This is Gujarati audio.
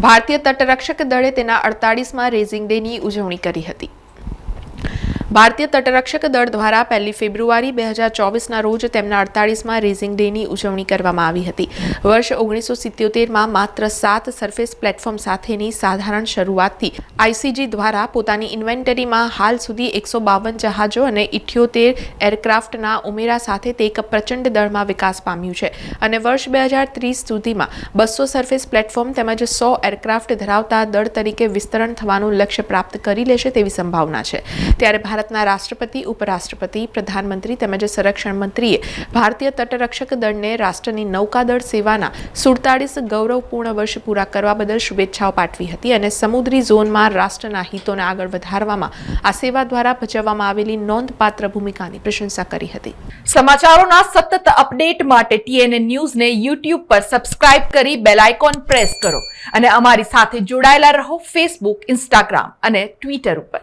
ભારતીય તટરક્ષક દળે તેના અડતાળીસમાં રેઝિંગ ડેની ઉજવણી કરી હતી. ભારતીય તટરક્ષક દળ દ્વારા પહેલી ફેબ્રુઆરી બે હજાર ચોવીસના રોજ તેમના અડતાળીસમાં રેઝિંગ ડેની ઉજવણી કરવામાં આવી હતી. વર્ષ ઓગણીસો સિત્યોતેરમાં માત્ર સાત સરફેસ પ્લેટફોર્મ સાથેની સાધારણ શરૂઆતથી આઈસીજી દ્વારા પોતાની ઇન્વેન્ટરીમાં હાલ સુધી એકસો બાવન જહાજો અને ઇઠ્યોતેર એરક્રાફ્ટના ઉમેરા સાથે તે એક પ્રચંડ દળમાં વિકાસ પામ્યું છે. અને વર્ષ બે હજાર ત્રીસ સુધીમાં બસો સરફેસ પ્લેટફોર્મ તેમજ સો એરક્રાફ્ટ ધરાવતા દળ તરીકે વિસ્તરણ થવાનું લક્ષ્ય પ્રાપ્ત કરી લેશે તેવી સંભાવના છે. ત્યારે ભારતના રાષ્ટ્રપતિ, ઉપરાષ્ટ્રપતિ, પ્રધાનમંત્રી તેમજ સંરક્ષણ મંત્રીએ ભારતીય તટરક્ષક દળને રાષ્ટ્રની નૌકાદળ સેવાના સુડતાળીસ ગૌરવપૂર્ણ વર્ષ પૂરા કરવા બદલ શુભેચ્છાઓ પાઠવી હતી અને સમુદ્રી ઝોનમાં રાષ્ટ્રના હિતોને આગળ વધારવામાં આ સેવા દ્વારા ભજવવામાં આવેલી નોંધપાત્ર ભૂમિકાની પ્રશંસા કરી હતી. સમાચારોના સતત અપડેટ માટે ટીએનએ ન્યૂઝને યુટ્યુબ પર સબસ્ક્રાઇબ કરી બેલ આઇકોન પ્રેસ કરો અને અમારી સાથે જોડાયેલા રહો ફેસબુક, ઇન્સ્ટાગ્રામ અને ટ્વિટર ઉપર.